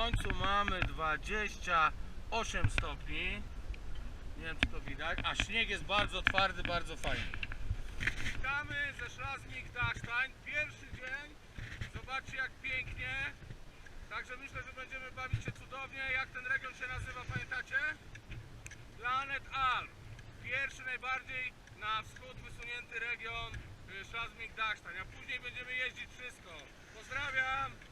słońcu mamy 28 stopni. Nie wiem czy to widać. A śnieg jest bardzo twardy, bardzo fajny. Witamy ze Szlaznik Dachstein. Pierwszy dzień. Zobaczcie jak pięknie. Także myślę, że będziemy bawić się cudownie. Jak ten region się nazywa, pamiętacie? Planet Al. Pierwszy najbardziej na wschód wysunięty region Szlaznik Dachstein. A później będziemy jeździć wszystko. Pozdrawiam!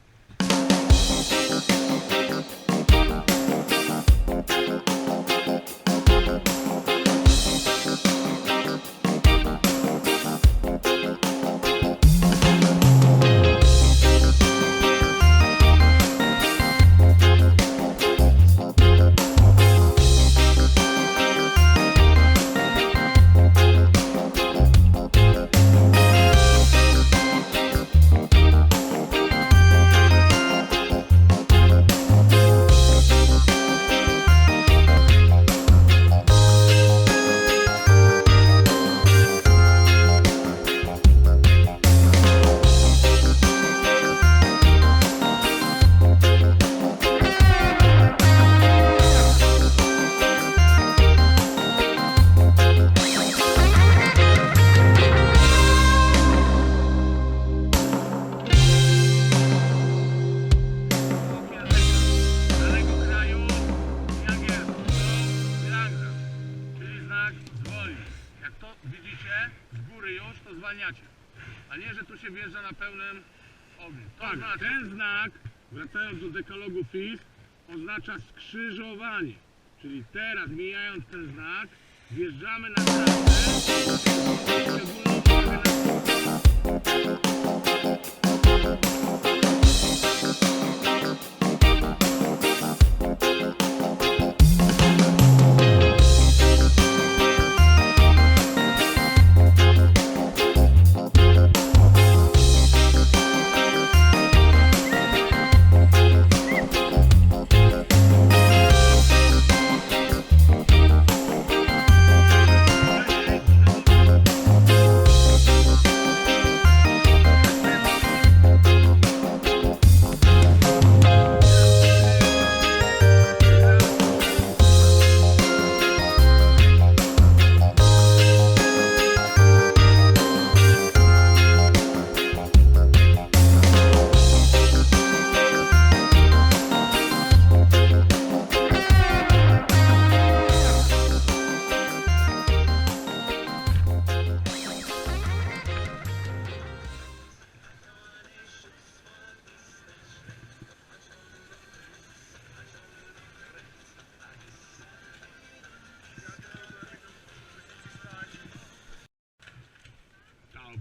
A nie, że tu się wjeżdża na pełnym ogniu. To Tak, znaczy, ten znak, wracając do dekalogu FIS, oznacza skrzyżowanie. Czyli teraz, mijając ten znak, wjeżdżamy na trasę. szczególną uwagę na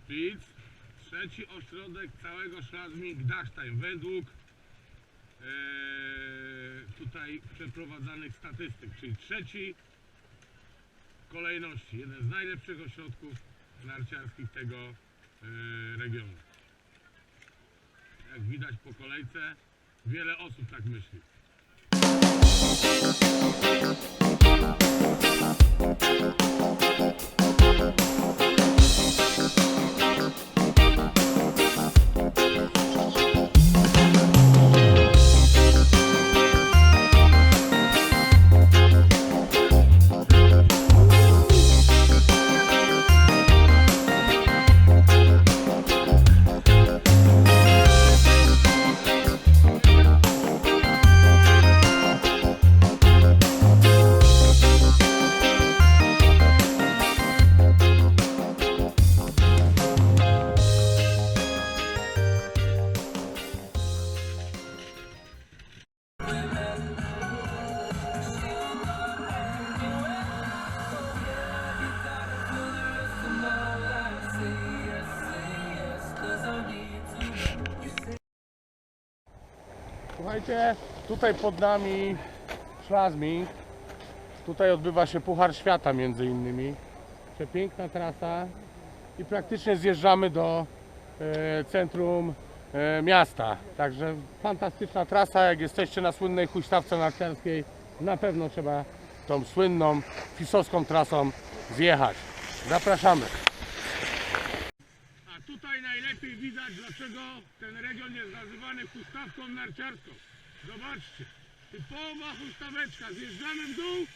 Taupic. Trzeci ośrodek całego Szlazming Dachstein według e, tutaj przeprowadzanych statystyk, czyli trzeci w kolejności, jeden z najlepszych ośrodków narciarskich tego e, regionu. Jak widać po kolejce, wiele osób tak myśli. Słuchajcie, tutaj pod nami Szlazming. Tutaj odbywa się Puchar Świata między innymi. Przepiękna trasa i praktycznie zjeżdżamy do e, centrum e, miasta. Także fantastyczna trasa. Jak jesteście na słynnej huśtawce narciarskiej, na pewno trzeba tą słynną fisowską trasą zjechać. Zapraszamy. Widać, dlaczego ten region jest nazywany huśtawką narciarską. Zobaczcie. Typowa huśtaweczka. Zjeżdżamy w dół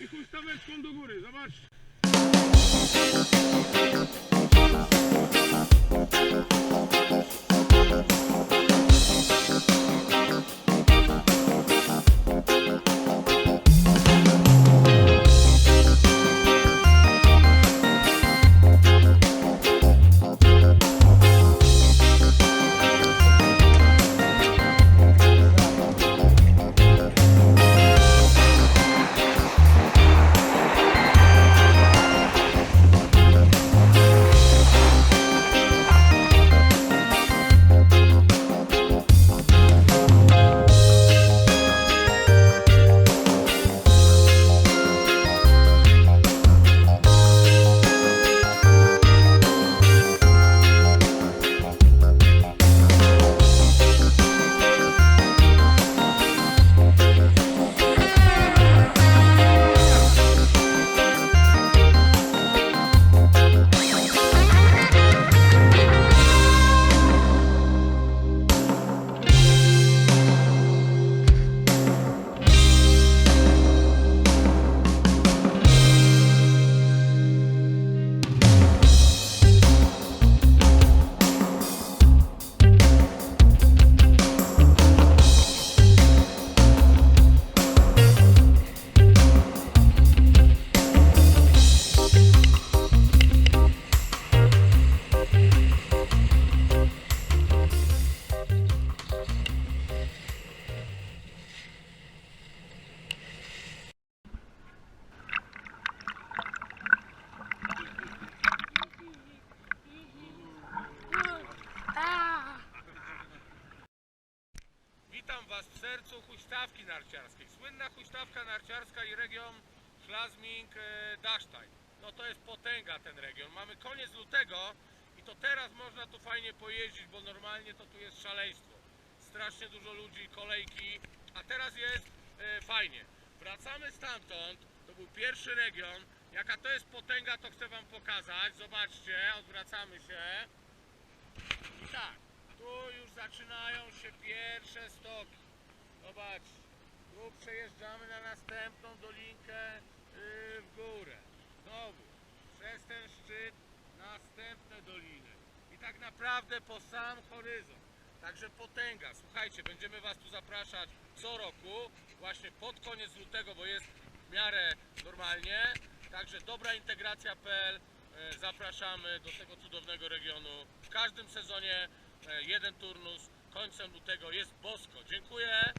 i huśtaweczką do góry. Zobaczcie. Sercu huśtawki narciarskiej. Słynna huśtawka narciarska i region Schlasming e. No to jest potęga ten region. Mamy koniec lutego i to teraz można tu fajnie pojeździć, bo normalnie to tu jest szaleństwo. Strasznie dużo ludzi, kolejki, a teraz jest e, fajnie. Wracamy stamtąd, to był pierwszy region. Jaka to jest potęga, to chcę Wam pokazać. Zobaczcie, odwracamy się. I tak, tu już zaczynają się pierwsze stoki. Zobaczcie, tu przejeżdżamy na następną dolinkę yy, w górę. Znowu, przez ten szczyt następne doliny. I tak naprawdę po sam horyzont. Także potęga. Słuchajcie, będziemy Was tu zapraszać co roku, właśnie pod koniec lutego, bo jest w miarę normalnie. Także dobra integracja.pl E, Zapraszamy do tego cudownego regionu. W każdym sezonie e, jeden turnus. Końcem lutego jest bosko. Dziękuję.